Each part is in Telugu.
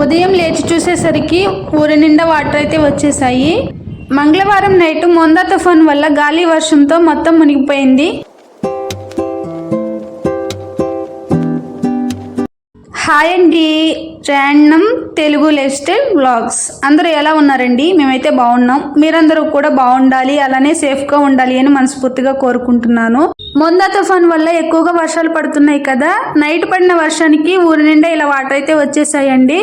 ఉదయం లేచి చూసేసరికి ఊరి నిండా వాటర్ అయితే వచ్చేసాయి. మంగళవారం నైట్ మొందా తుఫాన్ వల్ల గాలి వర్షంతో మొత్తం మునిగిపోయింది. హాయ్ అండి. Random Telugu lifestyle blogs అందరూ ఎలా ఉన్నారండి? మేమైతే బాగున్నాం. మీరందరూ కూడా బాగుండాలి అలానే సేఫ్గా ఉండాలి అని మనస్ఫూర్తిగా కోరుకుంటున్నాను. మొందా తుఫాన్ వల్ల ఎక్కువగా వర్షాలు పడుతున్నాయి కదా? నైట్ పడిన వర్షానికి ఊరి నిండా ఇలా వాటర్ అయితే వచ్చేసాయండి.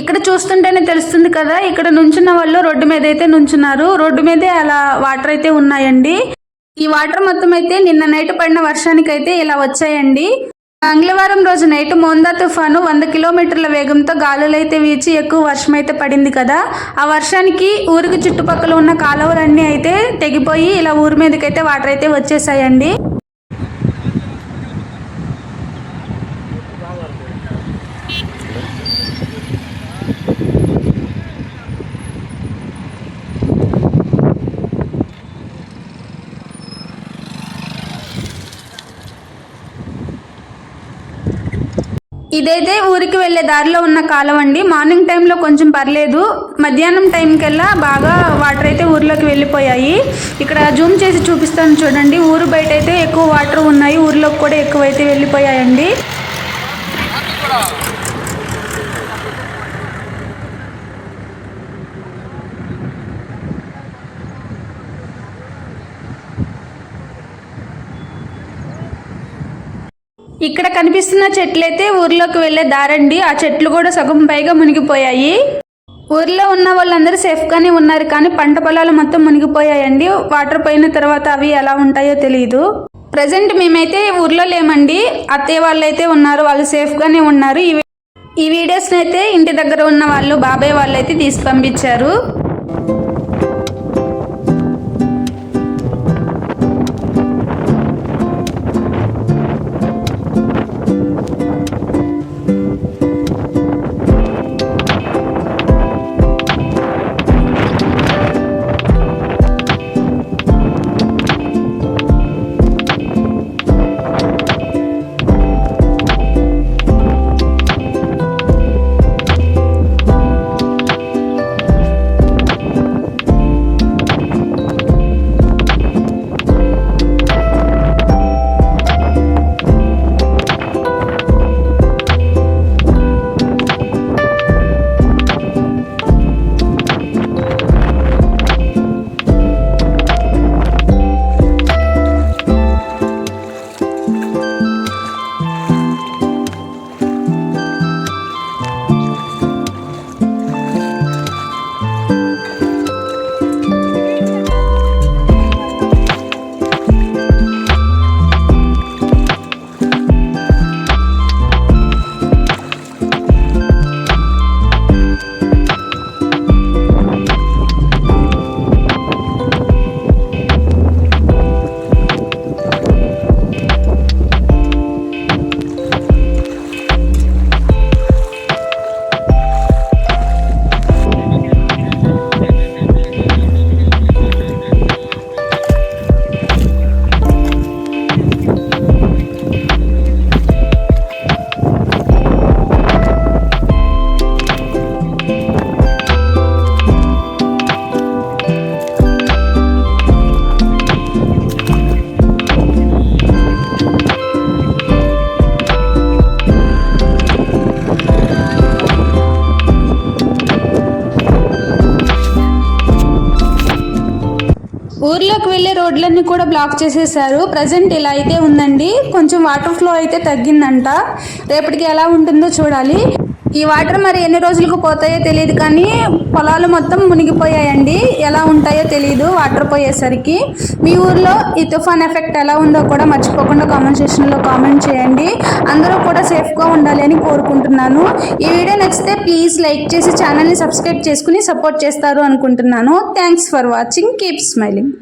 ఇక్కడ చూస్తుంటేనే తెలుస్తుంది కదా ఇక్కడ నుంచున్న వాళ్ళు రోడ్డు మీద అయితే నుంచున్నారు. రోడ్డు మీదే అలా వాటర్ అయితే ఉన్నాయండి. ఈ వాటర్ మొత్తం అయితే నిన్న నైట్ పడిన వర్షానికి అయితే ఇలా వచ్చాయండి. మంగళవారం రోజు నైట్ మోందా తుఫాను వంద కిలోమీటర్ల వేగంతో గాలులైతే వీచి ఎక్కువ వర్షం అయితే పడింది కదా. ఆ వర్షానికి ఊరికి చుట్టుపక్కల ఉన్న కాలువలన్నీ అయితే తెగిపోయి ఇలా ఊరి మీదకైతే వాటర్ అయితే వచ్చేసాయండి. ఇదైతే ఊరికి వెళ్ళే దారిలో ఉన్న కాలం అండి. మార్నింగ్ టైంలో కొంచెం పర్లేదు. మధ్యాహ్నం టైంకల్లా బాగా వాటర్ అయితే ఊర్లోకి వెళ్ళిపోయాయి. ఇక్కడ జూమ్ చేసి చూపిస్తాను చూడండి. ఊరు బయట అయితే ఎక్కువ వాటర్ ఉన్నాయి. ఊర్లోకి కూడా ఎక్కువ అయితే వెళ్ళిపోయాయండి. ఇక్కడ కనిపిస్తున్న చెట్లయితే ఊర్లోకి వెళ్ళే దారండి. ఆ చెట్లు కూడా సగం పైగా మునిగిపోయాయి. ఊర్లో ఉన్న వాళ్ళందరూ సేఫ్గానే ఉన్నారు కానీ పంట పొలాలు మొత్తం మునిగిపోయాయండి. వాటర్ పోయిన తర్వాత అవి ఎలా ఉంటాయో తెలియదు ప్రజెంట్ మేమైతే ఊర్లో లేమండి. అత్తయ్య వాళ్ళు అయితే ఉన్నారు. వాళ్ళు సేఫ్గానే ఉన్నారు. ఈ వీడియోస్ని అయితే ఇంటి దగ్గర ఉన్న వాళ్ళు బాబాయ్ వాళ్ళు అయితే తీసి పంపించారు. ఊర్లోకి వెళ్ళే రోడ్లన్నీ కూడా బ్లాక్ చేసేసారు ప్రజెంట్ ఇలా అయితే ఉందండి. కొంచెం వాటర్ ఫ్లో అయితే తగ్గిందంట. రేపటికి ఎలా ఉంటుందో చూడాలి. ఈ వాటర్ మరి ఎన్ని రోజులకు పోతాయో తెలియదు కానీ పొలాలు మొత్తం మునిగిపోయాయండి. ఎలా ఉంటాయో తెలియదు వాటర్ పోయేసరికి. మీ ఊర్లో ఈ తుఫాన్ ఎఫెక్ట్ ఎలా ఉందో కూడా మర్చిపోకుండా కామెంట్ సెక్షన్లో కామెంట్ చేయండి. అందరూ కూడా సేఫ్గా ఉండాలి అని కోరుకుంటున్నాను. ఈ వీడియో నచ్చితే ప్లీజ్ లైక్ చేసి ఛానల్ని సబ్స్క్రైబ్ చేసుకుని సపోర్ట్ చేస్తారు అనుకుంటున్నాను. Thanks for watching. Keep smiling.